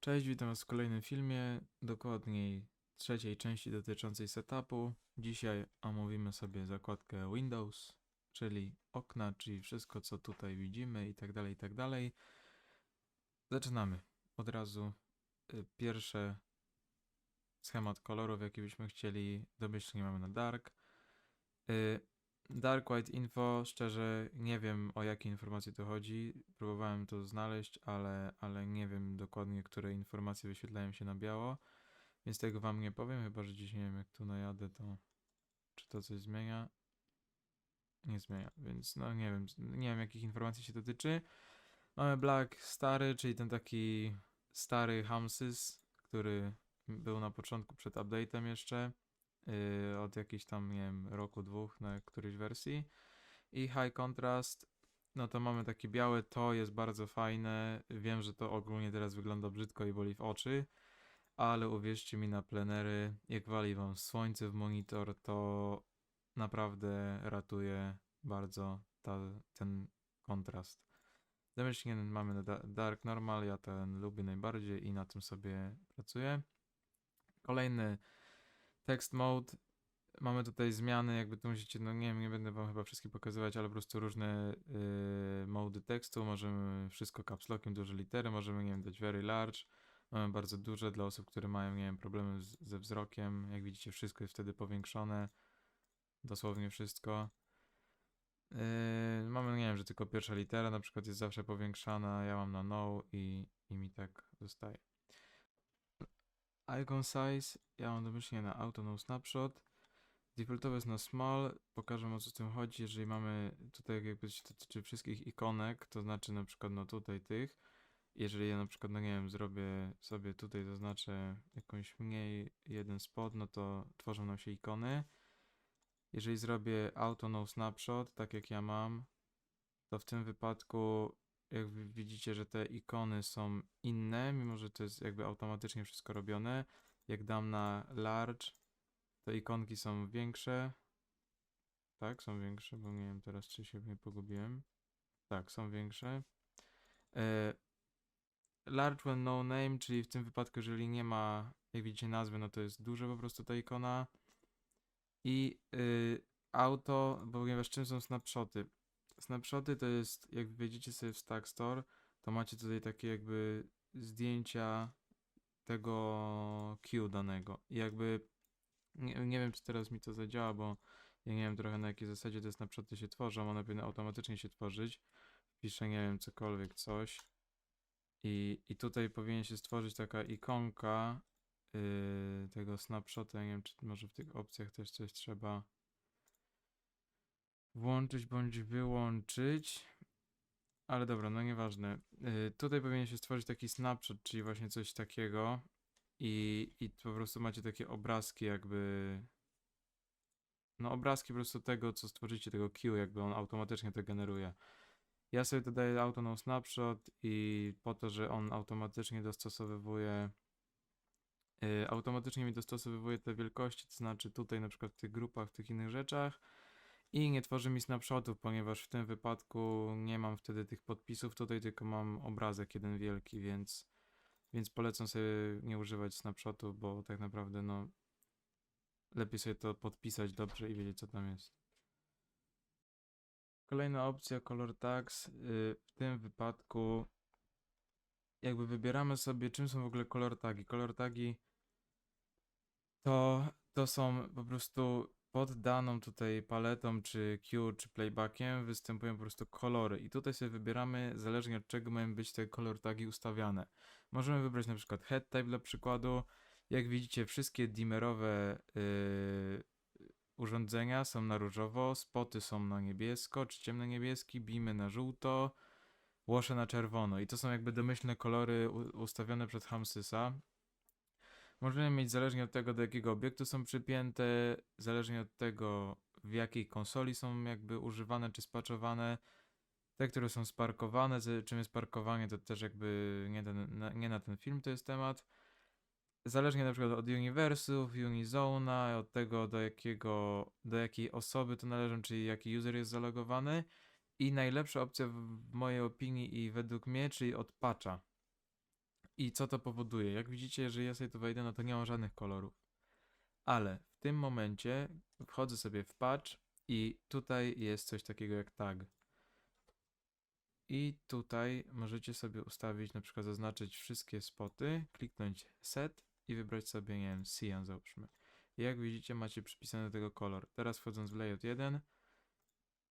Cześć, witam Was w kolejnym filmie, dokładniej trzeciej części dotyczącej setupu. Dzisiaj omówimy sobie zakładkę Windows, czyli okna, czyli wszystko co tutaj widzimy i tak dalej, i tak dalej. Zaczynamy. Od razu y, pierwsze schemat kolorów, jaki byśmy chcieli. Domyślnie mamy na dark. Dark White Info, szczerze nie wiem o jakie informacje tu chodzi. Próbowałem to znaleźć, ale, ale nie wiem dokładnie, które informacje wyświetlają się na biało, więc tego wam nie powiem, chyba że dziś nie wiem jak tu najadę, to czy to coś zmienia. Nie zmienia, więc no nie wiem, nie wiem jakich informacji się dotyczy. Mamy Black stary, czyli ten taki stary Hamsys, który był na początku przed update'em jeszcze yy, od jakichś tam, nie wiem, roku, dwóch na którejś wersji. I High Contrast, no to mamy takie białe, to jest bardzo fajne. Wiem, że to ogólnie teraz wygląda brzydko i boli w oczy, ale uwierzcie mi na plenery, jak wali wam słońce w monitor, to naprawdę ratuje bardzo ta, ten kontrast. Domyślnie mamy Dark Normal, ja ten lubię najbardziej i na tym sobie pracuję. Kolejny Text mode. Mamy tutaj zmiany, jakby tu musicie, no nie wiem, nie będę wam chyba wszystkich pokazywać, ale po prostu różne yy, mody tekstu. Możemy wszystko caps lockiem, duże litery, możemy, nie wiem, dać very large. Mamy bardzo duże dla osób, które mają, nie wiem, problemy z, ze wzrokiem. Jak widzicie, wszystko jest wtedy powiększone. Dosłownie wszystko. Yy, mamy, nie wiem, że tylko pierwsza litera na przykład jest zawsze powiększana. Ja mam na no i, i mi tak zostaje. Icon size, ja mam domyślnie na auto no snapshot. Defaultowy jest na small, pokażę o co z tym chodzi, jeżeli mamy tutaj jakby się dotyczy wszystkich ikonek, to znaczy na przykład no tutaj tych. Jeżeli ja na przykład, no nie wiem, zrobię sobie tutaj zaznaczę jakąś mniej jeden spot, no to tworzą nam się ikony. Jeżeli zrobię auto no snapshot, tak jak ja mam, to w tym wypadku jak widzicie, że te ikony są inne, mimo że to jest jakby automatycznie wszystko robione. Jak dam na large, to ikonki są większe. Tak, są większe, bo nie wiem teraz czy się nie pogubiłem. Tak, są większe. E, large when no name, czyli w tym wypadku, jeżeli nie ma, jak widzicie, nazwy, no to jest duże po prostu ta ikona. I y, auto, ponieważ czym są snapshoty? Snapshoty to jest, jak wejdziecie sobie w Stack Store, to macie tutaj takie jakby zdjęcia tego queue danego. I jakby nie, nie wiem, czy teraz mi to zadziała, bo ja nie wiem trochę na jakiej zasadzie te snapshoty się tworzą. One powinny automatycznie się tworzyć. Piszę, nie wiem, cokolwiek, coś. I, i tutaj powinien się stworzyć taka ikonka yy, tego snapshota. Ja nie wiem, czy może w tych opcjach też coś trzeba włączyć bądź wyłączyć. Ale dobra, no nieważne. Yy, tutaj powinien się stworzyć taki snapshot, czyli właśnie coś takiego. I, I po prostu macie takie obrazki jakby... No obrazki po prostu tego, co stworzycie, tego queue, jakby on automatycznie to generuje. Ja sobie dodaję auto no snapshot i po to, że on automatycznie dostosowywuje yy, automatycznie mi dostosowywuje te wielkości, to znaczy tutaj na przykład w tych grupach, w tych innych rzeczach i nie tworzy mi snapshotów, ponieważ w tym wypadku nie mam wtedy tych podpisów tutaj, tylko mam obrazek jeden wielki, więc, więc polecam sobie nie używać snapshotów, bo tak naprawdę no lepiej sobie to podpisać dobrze i wiedzieć co tam jest. Kolejna opcja color tags. y, W tym wypadku jakby wybieramy sobie czym są w ogóle color tagi. Color tagi to, to są po prostu pod daną tutaj paletą, czy Q, czy playbackiem występują po prostu kolory i tutaj sobie wybieramy zależnie od czego mają być te color tagi ustawiane. Możemy wybrać na przykład head type dla przykładu. Jak widzicie wszystkie dimmerowe yy, urządzenia są na różowo, spoty są na niebiesko, czy ciemno niebieski, beamy na żółto, łosze na czerwono i to są jakby domyślne kolory ustawione przez Hamsysa. Możemy mieć zależnie od tego, do jakiego obiektu są przypięte, zależnie od tego, w jakiej konsoli są jakby używane czy spaczowane. Te, które są sparkowane, czym jest parkowanie, to też jakby nie, ten, na, nie na ten film to jest temat. Zależnie na przykład od uniwersów, unizona, od tego do jakiego, do jakiej osoby to należą, czyli jaki user jest zalogowany. I najlepsza opcja w mojej opinii i według mnie, czyli od patcha. I co to powoduje? Jak widzicie, jeżeli ja sobie tu wejdę, no to nie mam żadnych kolorów. Ale w tym momencie wchodzę sobie w patch i tutaj jest coś takiego jak tag. I tutaj możecie sobie ustawić, na przykład zaznaczyć wszystkie spoty, kliknąć set i wybrać sobie, nie wiem, cyan załóżmy. I jak widzicie macie przypisany do tego kolor. Teraz wchodząc w layout 1,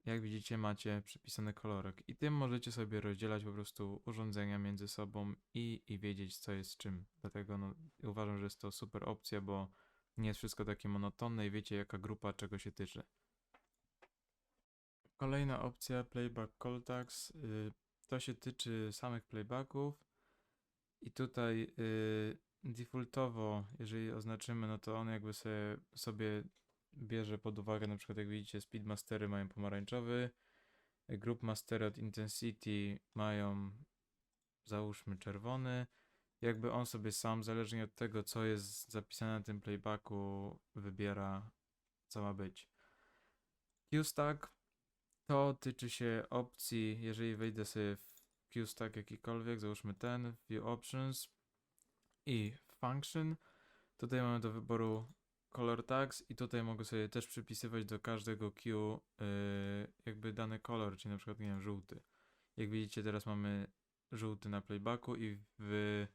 jak widzicie macie przypisany kolorek. I tym możecie sobie rozdzielać po prostu urządzenia między sobą i, i wiedzieć co jest czym. Dlatego no, uważam, że jest to super opcja, bo nie jest wszystko takie monotonne i wiecie jaka grupa czego się tyczy. Kolejna opcja Playback Call Tags. y, To się tyczy samych playbacków. I tutaj y, defaultowo, jeżeli oznaczymy, no to on jakby sobie, sobie bierze pod uwagę, na przykład jak widzicie, Speedmastery mają pomarańczowy, Group Mastery od Intensity mają załóżmy czerwony. Jakby on sobie sam, zależnie od tego, co jest zapisane na tym playbacku, wybiera, co ma być. QStack to tyczy się opcji, jeżeli wejdę sobie w QStack jakikolwiek, załóżmy ten, View Options i Function, tutaj mamy do wyboru Color Tags i tutaj mogę sobie też przypisywać do każdego Q yy, jakby dany kolor, czyli na przykład, nie wiem, żółty. Jak widzicie, teraz mamy żółty na playbacku i w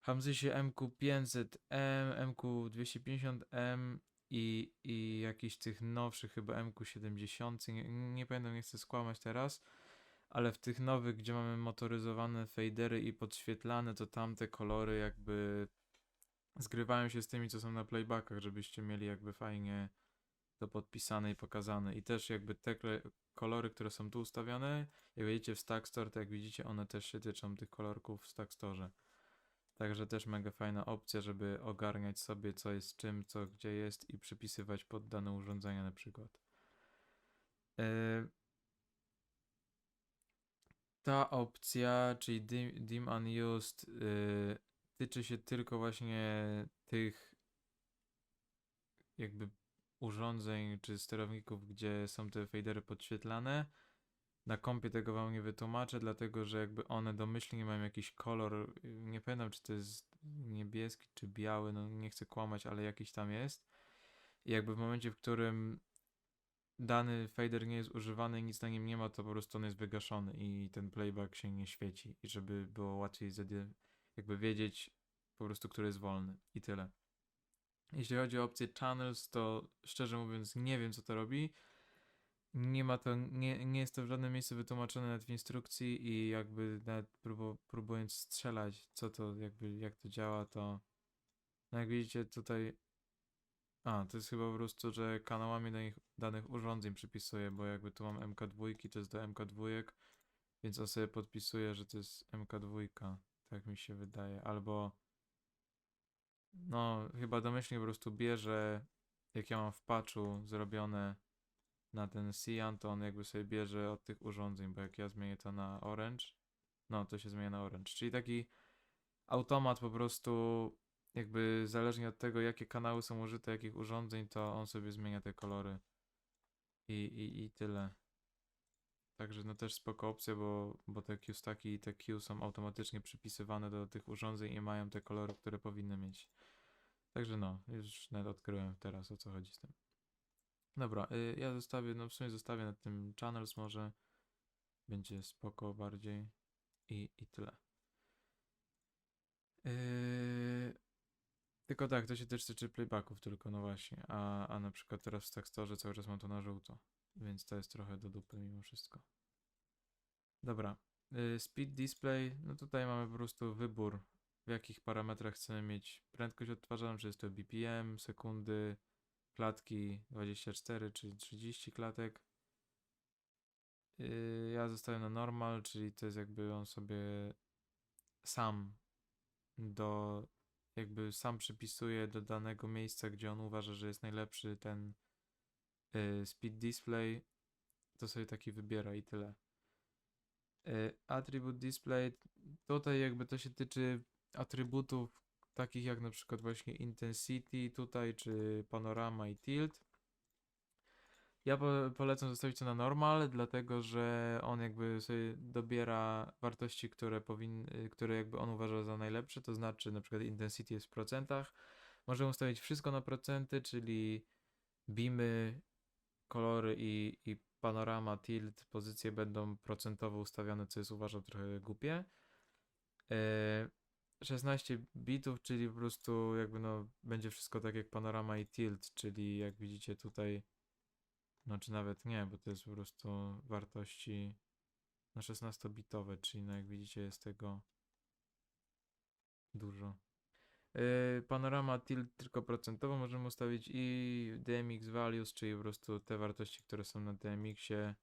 Hamzysie MQ500M, MQ250M i, i jakiś tych nowszych chyba MQ70, nie, nie pamiętam, nie chcę skłamać teraz, ale w tych nowych, gdzie mamy motoryzowane fadery i podświetlane, to tamte kolory jakby zgrywają się z tymi, co są na playbackach, żebyście mieli jakby fajnie to podpisane i pokazane. I też jakby te kolory, które są tu ustawione, jak widzicie w Stack Store, to jak widzicie, one też się tyczą tych kolorków w Stack Store. Także też mega fajna opcja, żeby ogarniać sobie co jest czym, co gdzie jest i przypisywać pod dane urządzenia na przykład. Yy, Ta opcja, czyli dim, unused, yy, tyczy się tylko właśnie tych jakby urządzeń czy sterowników, gdzie są te fadery podświetlane. Na kompie tego wam nie wytłumaczę, dlatego że jakby one domyślnie mają jakiś kolor, y, nie pamiętam czy to jest niebieski czy biały, no nie chcę kłamać, ale jakiś tam jest. I jakby w momencie, w którym dany fader nie jest używany i nic na nim nie ma, to po prostu on jest wygaszony i ten playback się nie świeci. I żeby było łatwiej jakby wiedzieć po prostu, który jest wolny i tyle. Jeśli chodzi o opcję channels, to szczerze mówiąc nie wiem co to robi. Nie ma to, nie, nie jest to w żadnym miejscu wytłumaczone nawet w instrukcji i jakby nawet próbu, próbując strzelać, co to jakby, jak to działa, to no jak widzicie tutaj, a to jest chyba po prostu, że kanałami danych, danych urządzeń przypisuję, bo jakby tu mam MK2, to jest do MK2, więc on sobie podpisuje, że to jest MK2, tak mi się wydaje, albo no chyba domyślnie po prostu bierze, jak ja mam w patchu zrobione na ten cyan, to on jakby sobie bierze od tych urządzeń, bo jak ja zmienię to na orange, no to się zmienia na orange. Czyli taki automat po prostu jakby zależnie od tego, jakie kanały są użyte, jakich urządzeń, to on sobie zmienia te kolory. I, i, i tyle. Także no też spoko opcja, bo, bo te Q-staki i te Q są automatycznie przypisywane do tych urządzeń i mają te kolory, które powinny mieć. Także no, już nawet odkryłem teraz o co chodzi z tym. Dobra, y, ja zostawię, no w sumie zostawię na tym channels może. Będzie spoko bardziej. I, i tyle. Yy, tylko tak, to się też tyczy playbacków tylko, no właśnie. A, a na przykład teraz w Stackstorze cały czas mam to na żółto. Więc to jest trochę do dupy mimo wszystko. Dobra. y, Speed display, no tutaj mamy po prostu wybór, w jakich parametrach chcemy mieć prędkość odtwarzaną, czy jest to BPM, sekundy, klatki 24 czy 30 klatek. Yy, Ja zostawiam na normal, czyli to jest jakby on sobie sam do jakby sam przypisuje do danego miejsca, gdzie on uważa, że jest najlepszy ten speed display, to sobie taki wybiera i tyle. Yy, Attribute display, tutaj jakby to się tyczy atrybutów takich jak na przykład właśnie intensity tutaj, czy panorama i tilt. Ja po, polecam zostawić to na normal, dlatego że on jakby sobie dobiera wartości, które powinny, które jakby on uważa za najlepsze, to znaczy na przykład intensity jest w procentach. Możemy ustawić wszystko na procenty, czyli beamy, kolory i, i panorama, tilt, pozycje będą procentowo ustawione, co jest uważam trochę głupie. E, 16 bitów, czyli po prostu jakby no będzie wszystko tak jak panorama i tilt, czyli jak widzicie tutaj, no czy nawet nie, bo to jest po prostu wartości no 16-bitowe, czyli no jak widzicie jest tego dużo. Yy, panorama tilt tylko procentowo możemy ustawić i DMX values, czyli po prostu te wartości, które są na DMX-ie,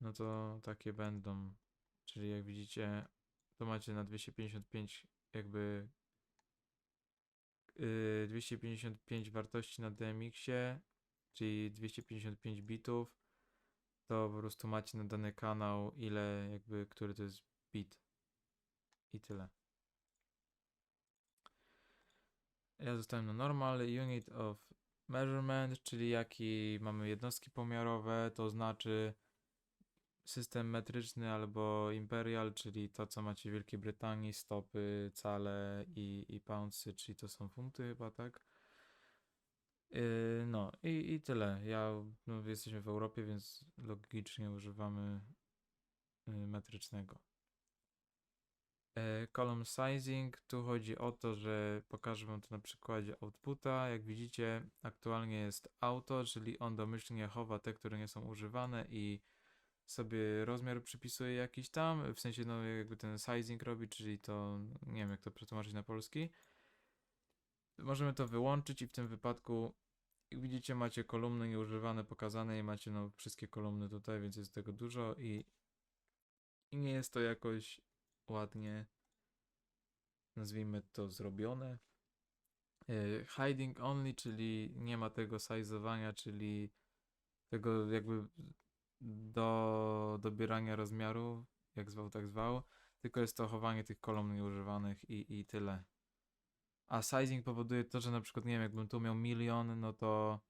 no to takie będą. Czyli jak widzicie, to macie na 255 jakby yy, 255 wartości na DMX-ie, czyli 255 bitów, to po prostu macie na dany kanał ile jakby, który to jest bit. I tyle. Ja zostałem na normal unit of measurement, czyli jaki mamy jednostki pomiarowe, to znaczy system metryczny albo imperial, czyli to co macie w Wielkiej Brytanii, stopy, cale i, i poundsy, czyli to są funty chyba, tak? Yy, no i, i tyle. Ja, no, jesteśmy w Europie, więc logicznie używamy yy, metrycznego. E, Column sizing, tu chodzi o to, że pokażę Wam to na przykładzie outputa. Jak widzicie, aktualnie jest auto, czyli on domyślnie chowa te, które nie są używane i sobie rozmiar przypisuje jakiś tam, w sensie no jakby ten sizing robi, czyli to, nie wiem jak to przetłumaczyć na polski. Możemy to wyłączyć i w tym wypadku, jak widzicie, macie kolumny nieużywane pokazane i macie no wszystkie kolumny tutaj, więc jest tego dużo i, i nie jest to jakoś ładnie, nazwijmy to, zrobione. E, Hiding only, czyli nie ma tego sizowania, czyli tego jakby do dobierania rozmiaru, jak zwał, tak zwał, tylko jest to chowanie tych kolumn nieużywanych i, i tyle. A sizing powoduje to, że na przykład, nie wiem, jakbym tu miał milion, no to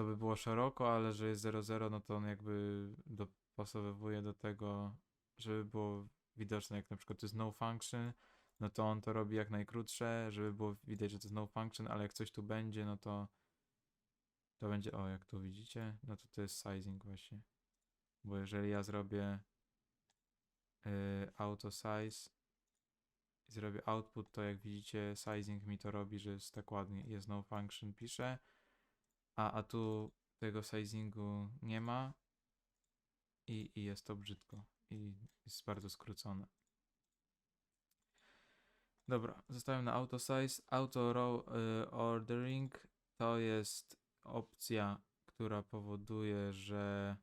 to by było szeroko, ale że jest 0,0, no to on jakby dopasowywuje do tego, żeby było widoczne, jak na przykład to jest no function, no to on to robi jak najkrótsze, żeby było widać, że to jest no function, ale jak coś tu będzie, no to to będzie, o jak tu widzicie, no to to jest sizing właśnie. Bo jeżeli ja zrobię yy, auto size i zrobię output, to jak widzicie sizing mi to robi, że jest tak ładnie, jest no function pisze, a, a tu tego sizingu nie ma i, i jest to brzydko i jest bardzo skrócone. Dobra, zostałem na auto size. Auto row y, ordering to jest opcja, która powoduje, że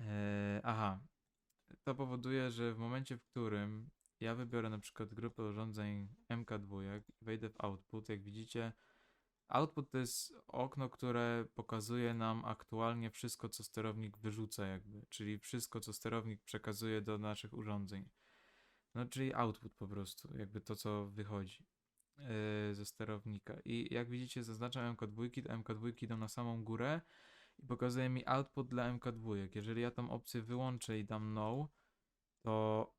e, aha, to powoduje, że w momencie, w którym ja wybiorę na przykład grupę urządzeń MK2, wejdę w output, jak widzicie, output to jest okno, które pokazuje nam aktualnie wszystko, co sterownik wyrzuca jakby, czyli wszystko, co sterownik przekazuje do naszych urządzeń. No, czyli output po prostu, jakby to, co wychodzi yy, ze sterownika. I jak widzicie, zaznaczam MK2, to MK2 idą na samą górę i pokazuje mi output dla MK2. Jeżeli ja tą opcję wyłączę i dam no, to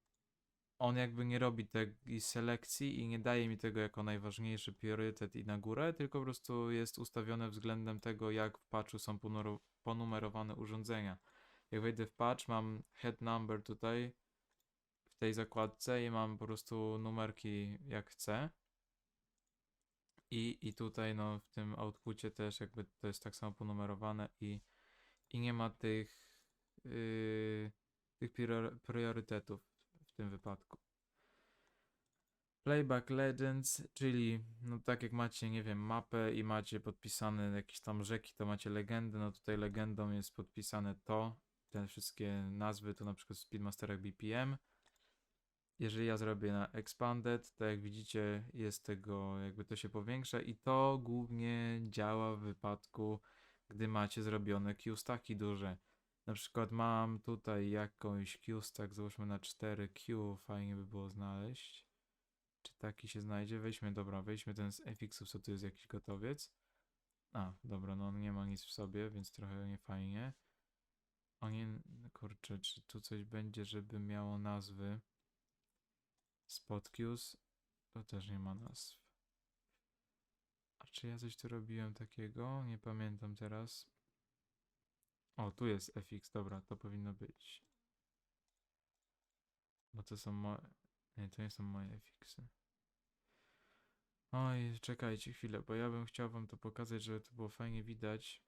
on jakby nie robi tej selekcji i nie daje mi tego jako najważniejszy priorytet i na górę, tylko po prostu jest ustawione względem tego, jak w patchu są ponumerowane urządzenia. Jak wejdę w patch, mam head number tutaj w tej zakładce i mam po prostu numerki jak chcę. I, I tutaj no w tym outpucie też jakby to jest tak samo ponumerowane i, i nie ma tych, yy, tych priorytetów tym wypadku. Playback Legends, czyli no tak jak macie, nie wiem, mapę i macie podpisane jakieś tam rzeki, to macie legendy, no tutaj legendą jest podpisane to, te wszystkie nazwy, to na przykład w Speedmasterach BPM. Jeżeli ja zrobię na Expanded, to jak widzicie jest tego, jakby to się powiększa i to głównie działa w wypadku, gdy macie zrobione Q-staki duże. Na przykład mam tutaj jakąś Q-stack, załóżmy na 4Q, fajnie by było znaleźć. Czy taki się znajdzie? Weźmy, dobra, weźmy ten z FX-ów, co tu jest jakiś gotowiec. A, dobra, no on nie ma nic w sobie, więc trochę nie fajnie. O nie, kurczę, czy tu coś będzie, żeby miało nazwy? Spot cues? To też nie ma nazw. A czy ja coś tu robiłem takiego? Nie pamiętam teraz. O, tu jest fx, dobra, to powinno być. Bo to są moje... Nie, to nie są moje fxy. Oj, czekajcie chwilę, bo ja bym chciał wam to pokazać, żeby to było fajnie widać.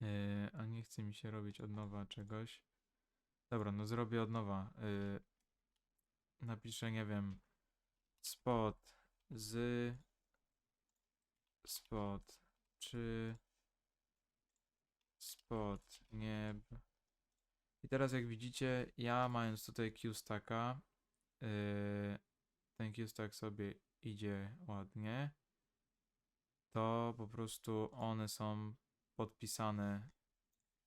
Yy, a nie chce mi się robić od nowa czegoś. Dobra, no zrobię od nowa. Yy, napiszę, nie wiem, spot z spot czy spot nieb. I teraz jak widzicie, ja mając tutaj Q-stacka, yy, ten Q-stack sobie idzie ładnie, to po prostu one są podpisane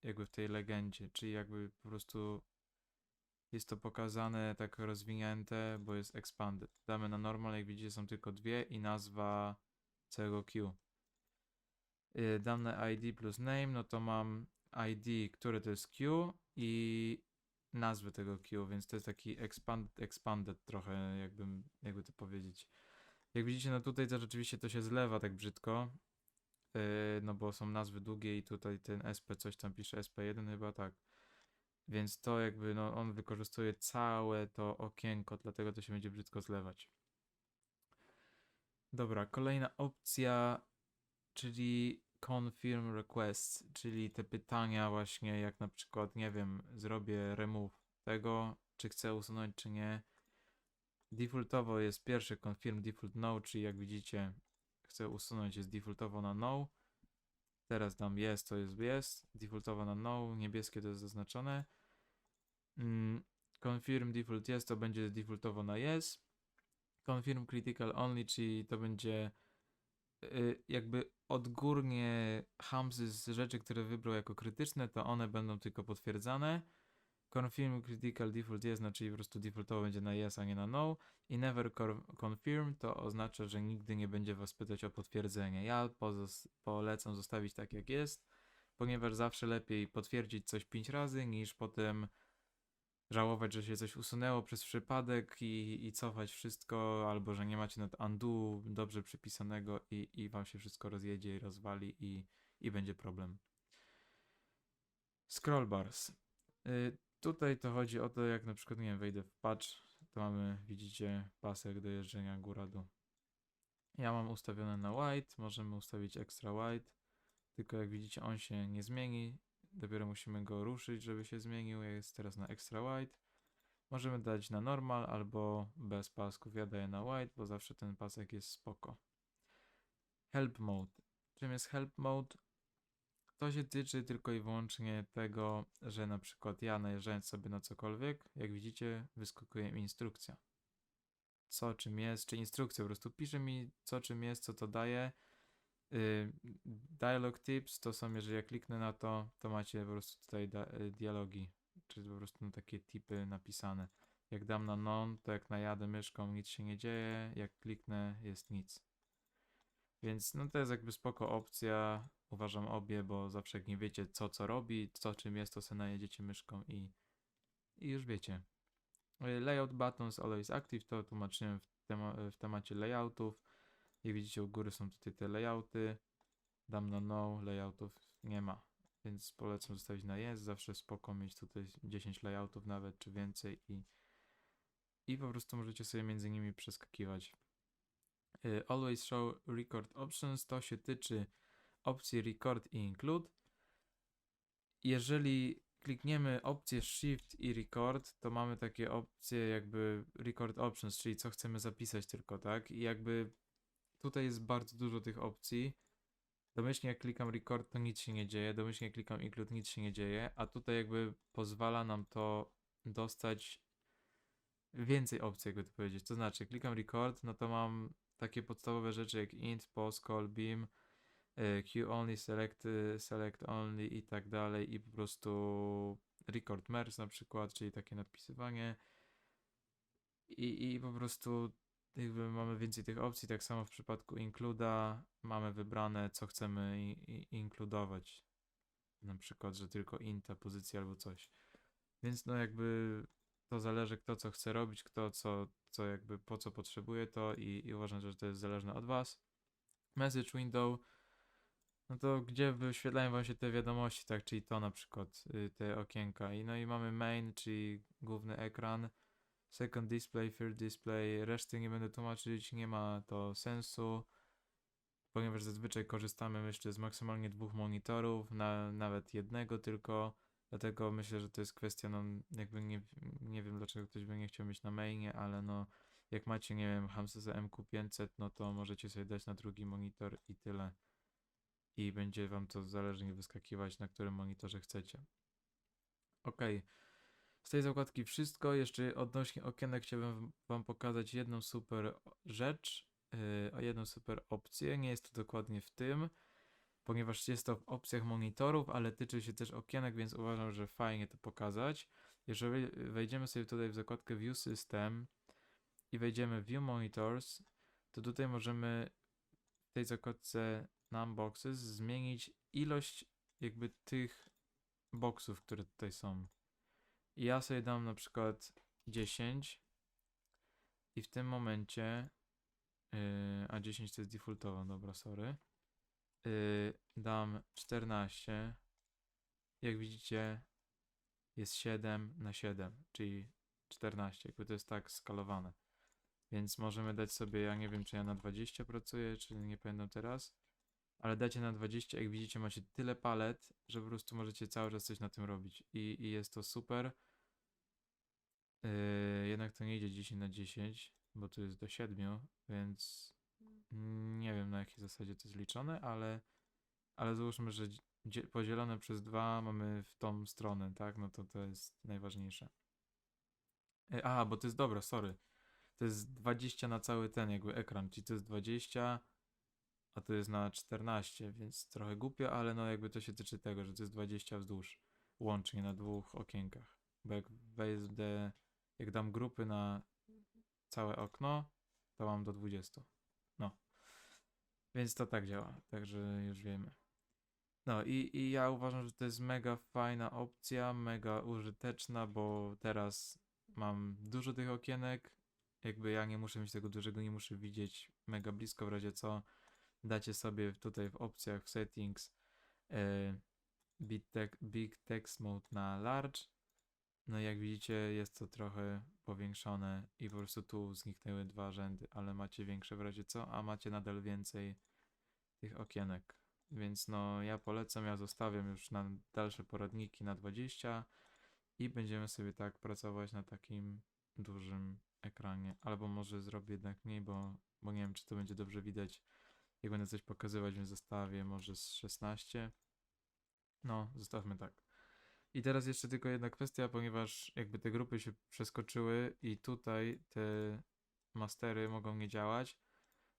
jakby w tej legendzie, czyli jakby po prostu jest to pokazane tak rozwinięte, bo jest expanded. Damy na normal, jak widzicie są tylko dwie i nazwa całego Q. Dam na ID plus name, no to mam ID, które to jest Q i nazwę tego Q, więc to jest taki expanded, expanded trochę, jakbym, jakby to powiedzieć. Jak widzicie, no tutaj to rzeczywiście to się zlewa tak brzydko, yy, no bo są nazwy długie i tutaj ten SP coś tam pisze, SP1 chyba tak. Więc to jakby, no on wykorzystuje całe to okienko, dlatego to się będzie brzydko zlewać. Dobra, kolejna opcja, czyli confirm requests, czyli te pytania właśnie jak na przykład, nie wiem, zrobię remove tego, czy chcę usunąć, czy nie. Defaultowo jest pierwszy confirm default no, czyli jak widzicie, chcę usunąć, jest defaultowo na no. Teraz dam yes, to jest yes, defaultowo na no, niebieskie to jest zaznaczone. Mm, confirm default yes, to będzie defaultowo na yes. Confirm critical only, czyli to będzie jakby odgórnie hamsy z rzeczy, które wybrał jako krytyczne, to one będą tylko potwierdzane. Confirm critical default yes, znaczy po prostu defaultowo będzie na yes, a nie na no. I never confirm to oznacza, że nigdy nie będzie was pytać o potwierdzenie. Ja polecam zostawić tak jak jest, ponieważ zawsze lepiej potwierdzić coś 5 razy niż potem żałować, że się coś usunęło przez przypadek i, i cofać wszystko, albo że nie macie nad undo dobrze przypisanego i, i wam się wszystko rozjedzie i rozwali i, i będzie problem. Scroll bars. Y, tutaj to chodzi o to, jak na przykład, nie wiem, wejdę w patch, to mamy, widzicie, pasek do jeżdżenia góra-dół. Ja mam ustawione na white, możemy ustawić extra white, tylko jak widzicie on się nie zmieni, dopiero musimy go ruszyć, żeby się zmienił, jest teraz na extra white. Możemy dać na normal albo bez pasków, ja daję na white, bo zawsze ten pasek jest spoko. Help mode. Czym jest help mode? To się tyczy tylko i wyłącznie tego, że na przykład ja najeżdżając sobie na cokolwiek, jak widzicie, wyskakuje mi instrukcja. Co czym jest, czy instrukcja po prostu pisze mi co czym jest, co to daje. Y, Dialog tips to są, jeżeli ja kliknę na to, to macie po prostu tutaj y, dialogi, czy po prostu takie tipy napisane. Jak dam na non, to jak najadę myszką nic się nie dzieje, jak kliknę jest nic. Więc no to jest jakby spoko opcja, uważam obie, bo zawsze jak nie wiecie co co robi, co czym jest, to sobie najedziecie myszką i, i już wiecie. Y, Layout buttons always active to tłumaczyłem w, w temacie layoutów. Jak widzicie u góry są tutaj te layouty. Dam na no, layoutów nie ma. Więc polecam zostawić na yes. Zawsze spoko mieć tutaj 10 layoutów nawet czy więcej i, i po prostu możecie sobie między nimi przeskakiwać. Y, Always show record options to się tyczy opcji record i include. Jeżeli klikniemy opcję shift i record, to mamy takie opcje jakby record options, czyli co chcemy zapisać tylko, tak? I jakby tutaj jest bardzo dużo tych opcji. Domyślnie jak klikam record, to nic się nie dzieje. Domyślnie jak klikam include, nic się nie dzieje. A tutaj jakby pozwala nam to dostać więcej opcji, jakby to powiedzieć. To znaczy, klikam record, no to mam takie podstawowe rzeczy jak int, post, call, beam, y, queue only, select, y, select only i tak dalej. I po prostu record merge na przykład, czyli takie nadpisywanie. I, i po prostu jakby mamy więcej tych opcji, tak samo w przypadku includa mamy wybrane, co chcemy inkludować. Na przykład, że tylko inta, pozycja albo coś. Więc no jakby to zależy kto co chce robić, kto co, co jakby po co potrzebuje to i, i uważam, że to jest zależne od was. Message window, no to gdzie wyświetlają wam się te wiadomości, tak, czyli to na przykład, y, te okienka. I no i mamy main, czyli główny ekran, second display, third display, reszty nie będę tłumaczyć, nie ma to sensu, ponieważ zazwyczaj korzystamy, myślę, z maksymalnie dwóch monitorów, na, nawet jednego tylko, dlatego myślę, że to jest kwestia, no jakby nie, nie wiem dlaczego ktoś by nie chciał mieć na mainie, ale no jak macie, nie wiem, Hamsesa MQ500, no to możecie sobie dać na drugi monitor i tyle. I będzie wam to zależnie wyskakiwać, na którym monitorze chcecie. Ok. Z tej zakładki wszystko. Jeszcze odnośnie okienek chciałbym wam pokazać jedną super rzecz, yy, jedną super opcję. Nie jest to dokładnie w tym, ponieważ jest to w opcjach monitorów, ale tyczy się też okienek, więc uważam, że fajnie to pokazać. Jeżeli wejdziemy sobie tutaj w zakładkę View System i wejdziemy View Monitors, to tutaj możemy w tej zakładce Numboxes zmienić ilość jakby tych boxów, które tutaj są. Ja sobie dam na przykład 10 i w tym momencie, yy, a 10 to jest defaultowa, dobra, sorry, yy, dam 14. Jak widzicie, jest 7 na 7, czyli 14, jakby to jest tak skalowane. Więc możemy dać sobie, ja nie wiem, czy ja na 20 pracuję, czy nie pamiętam teraz, ale dacie na 20, jak widzicie, macie tyle palet, że po prostu możecie cały czas coś na tym robić. I, i jest to super. Yy, jednak to nie idzie 10 na 10, bo tu jest do 7, więc nie wiem na jakiej zasadzie to jest liczone, ale, ale załóżmy, że dzie- podzielone przez 2 mamy w tą stronę, tak? No to to jest najważniejsze. Yy, aha, bo to jest dobra, sorry. To jest 20 na cały ten jakby ekran, czyli to jest 20, a to jest na 14, więc trochę głupio, ale no jakby to się tyczy tego, że to jest 20 wzdłuż, łącznie na dwóch okienkach. Bo jak wejdę, jak dam grupy na całe okno, to mam do 20. No. Więc to tak działa, także już wiemy. No i, i ja uważam, że to jest mega fajna opcja, mega użyteczna, bo teraz mam dużo tych okienek, jakby ja nie muszę mieć tego dużego, nie muszę widzieć mega blisko w razie co. Dacie sobie tutaj w opcjach w settings e, big, big text mode na large. No i jak widzicie jest to trochę powiększone i po prostu tu zniknęły dwa rzędy, ale macie większe w razie co, a macie nadal więcej tych okienek. Więc no ja polecam, ja zostawiam już na dalsze poradniki na 20 i będziemy sobie tak pracować na takim dużym ekranie. Albo może zrobię jednak mniej, bo, bo nie wiem, czy to będzie dobrze widać. Jak będę coś pokazywać, więc zostawię może z 16. No, zostawmy tak. I teraz jeszcze tylko jedna kwestia, ponieważ jakby te grupy się przeskoczyły i tutaj te mastery mogą nie działać.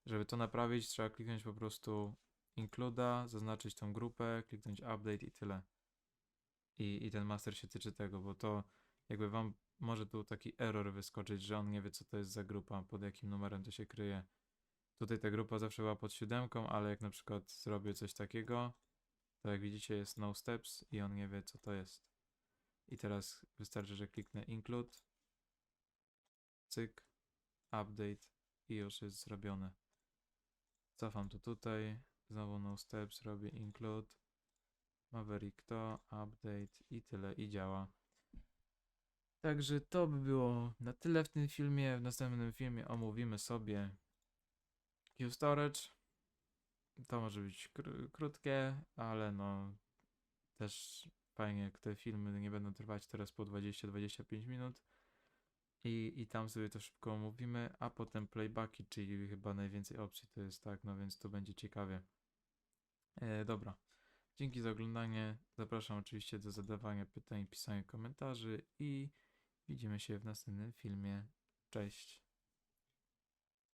Żeby to naprawić, trzeba kliknąć po prostu includa, zaznaczyć tą grupę, kliknąć update i tyle. I, I ten master się tyczy tego, bo to jakby wam może tu taki error wyskoczyć, że on nie wie co to jest za grupa, pod jakim numerem to się kryje. Tutaj ta grupa zawsze była pod siódemką, ale jak na przykład zrobię coś takiego, to jak widzicie jest no steps i on nie wie co to jest. I teraz wystarczy, że kliknę include, cyk, update i już jest zrobione. Cofam to tutaj, znowu no steps, robię include, Maverick to, update i tyle i działa. Także to by było na tyle w tym filmie. W następnym filmie omówimy sobie Q-Storage. To może być kró- krótkie, ale no też fajnie, jak te filmy nie będą trwać teraz po 20-25 minut. I, I tam sobie to szybko omówimy, a potem playbacki, czyli chyba najwięcej opcji to jest tak, no więc to będzie ciekawie. E, dobra. Dzięki za oglądanie. Zapraszam oczywiście do zadawania pytań, pisania komentarzy i widzimy się w następnym filmie. Cześć.